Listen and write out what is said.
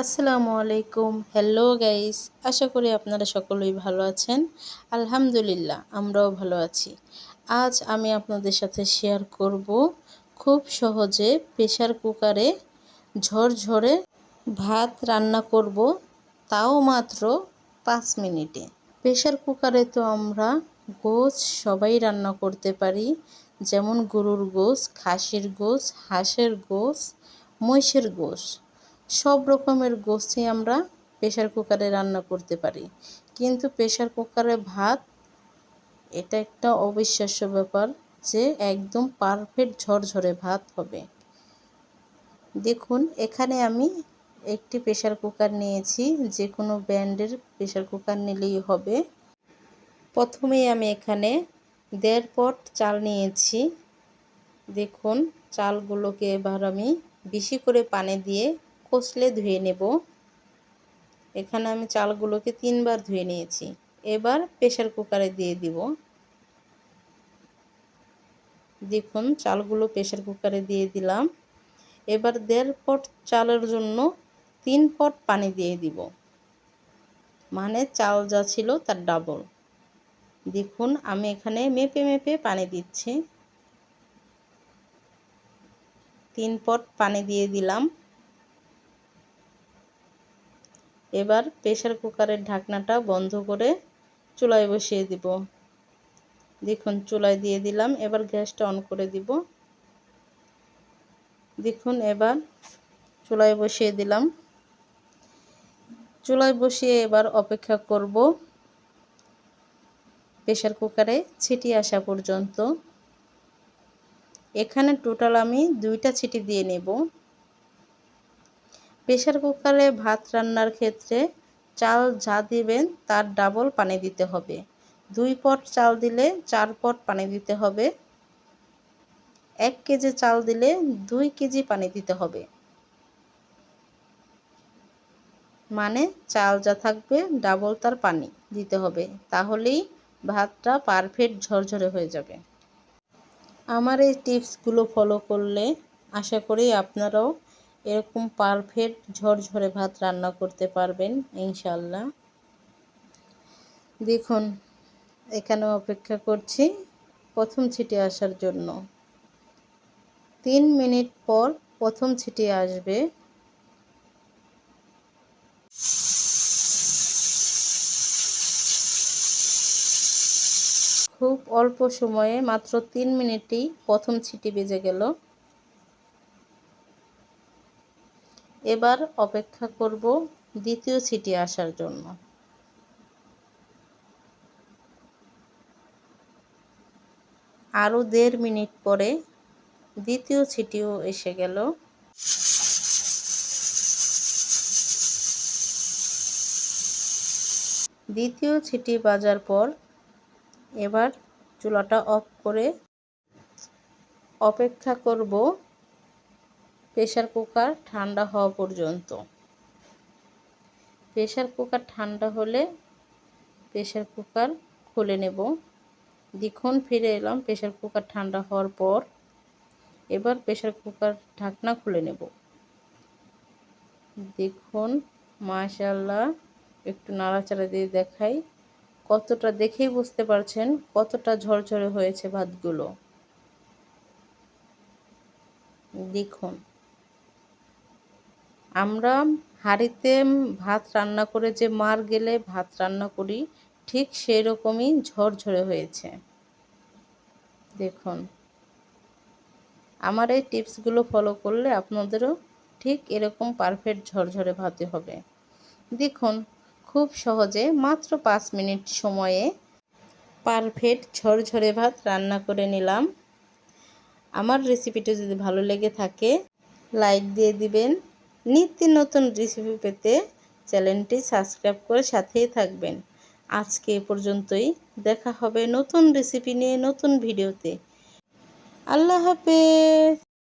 আসসালামু আলাইকুম। Hello guys আশা করি আপনারা সকলেই ভালো আছেন। আলহামদুলিল্লাহ, আমরাও ভালো আছি। আজ আমি আপনাদের সাথে শেয়ার করব খুব সহজে প্রেশার কুকারে ঝরঝরে ভাত রান্না করব, তাও মাত্র পাঁচ মিনিটে। প্রেশার কুকারে তো আমরা গোছ সবাই রান্না করতে পারি, যেমন গরুর গোছ খাসির গোছ হাঁসের গোছ মহিষের গোছ সব রকমের গোছই আমরা প্রেশার কুকারে রান্না করতে পারি। কিন্তু প্রেশার কুকারে ভাত, এটা একটা অবিশ্বাস্য ব্যাপার যে একদম পারফেক্ট ঝরঝরে ভাত হবে। দেখুন, এখানে আমি একটি প্রেশার কুকার নিয়েছি, যে কোনো ব্র্যান্ডের প্রেশার কুকার নিলেই হবে। প্রথমেই আমি এখানে দেড় পট চাল নিয়েছি। দেখুন, চালগুলোকে এবার আমি বেশি করে পানি দিয়ে কষলে ধুয়ে নেব। এখানে আমি চালগুলোকে তিনবার ধুয়ে নিয়েছি। এবার প্রেশার কুকারে দিয়ে দিব। দেখুন, চালগুলো প্রেশার কুকারে দিয়ে দিলাম। এবার দেড় পট চালের জন্য তিন পট পানি দিয়ে দিব। মানে চাল যা ছিল তার ডাবল। দেখুন, আমি এখানে মেপে মেপে পানি দিচ্ছি। তিন পট পানি দিয়ে দিলাম। এবার প্রেশার কুকারের ঢাকনাটা বন্ধ করে চুলায় বসিয়ে দিব। দেখুন, চুলায় দিয়ে দিলাম, এবার গ্যাসটা অন করে দিব। দেখুন, এবার চুলায় বসিয়ে দিলাম। চুলায় বসিয়ে এবার অপেক্ষা করব প্রেশার কুকারে ছিটি আসা পর্যন্ত। এখানে টোটাল আমি দুইটা ছিটি দিয়ে নেব। প্রেশার কুকারে ভাত রান্নার ক্ষেত্রে চাল যা দিবেন তার ডাবল পানি দিতে হবে। দুই পট চাল দিলে চার পট পানি দিতে হবে। এক কেজি চাল দিলে দুই কেজি পানি দিতে হবে। মানে চাল যা থাকবে ডাবল তার পানি দিতে হবে। তাহলেই ভাতটা পারফেক্ট ঝরঝরে হয়ে যাবে। আমার এই টিপসগুলো ফলো করলে আশা করি আপনারাও এরকম পারফেক্ট ঝরঝরে ভাত রান্না করতে পারবেন ইনশাল্লাহ দেখুন এখানে অপেক্ষা করছি প্রথম ছিটে আসার জন্য। তিন মিনিট পর প্রথম ছিটে আসবে। খুব অল্প সময়ে মাত্র তিন মিনিটেই প্রথম ছিটি বেজে গেল। এবার অপেক্ষা করব দ্বিতীয় ছিটি আসার জন্য। আরও দেড় মিনিট পরে দ্বিতীয় ছিটিও এসে গেল। দ্বিতীয় ছিটি বাজার পর এবার চুলাটা অফ করে অপেক্ষা করব প্রেশার কুকার ঠান্ডা হওয়া পর্যন্ত। প্রেশার কুকার ঠান্ডা হলে প্রেশার কুকার খুলে নেব। দেখুন ফিরে এলাম প্রেশার কুকার ঠান্ডা হওয়ার পর এবার প্রেশার কুকার ঢাকনা খুলে নেব। দেখুন মাশাল্লাহ একটু নাড়াচাড়া দিয়ে দেখাই। কতটা দেখেই বুঝতে পারছেন কতটা ঝরঝরে হয়েছে ভাতগুলো। দেখুন আমরা হাঁড়িতে ভাত রান্না করে যে মার গেলে ভাত রান্না করি, ঠিক সেই রকমই ঝরঝরে হয়েছে। দেখুন, আমার এই টিপসগুলো ফলো করলে আপনাদেরও ঠিক এরকম পারফেক্ট ঝরঝরে ভাতে হবে। দেখুন, খুব সহজে মাত্র পাঁচ মিনিট সময়ে পারফেক্ট ঝরঝরে ভাত রান্না করে নিলাম। আমার রেসিপিটা যদি ভালো লেগে থাকে, লাইক দিয়ে দিবেন। নিত্য নতুন রেসিপি পেতে চ্যানেলটি সাবস্ক্রাইব করে সাথেই থাকবেন। আজকে এ পর্যন্তই। দেখা হবে নতুন রেসিপি নিয়ে নতুন ভিডিওতে আল্লাহ হাফেজ।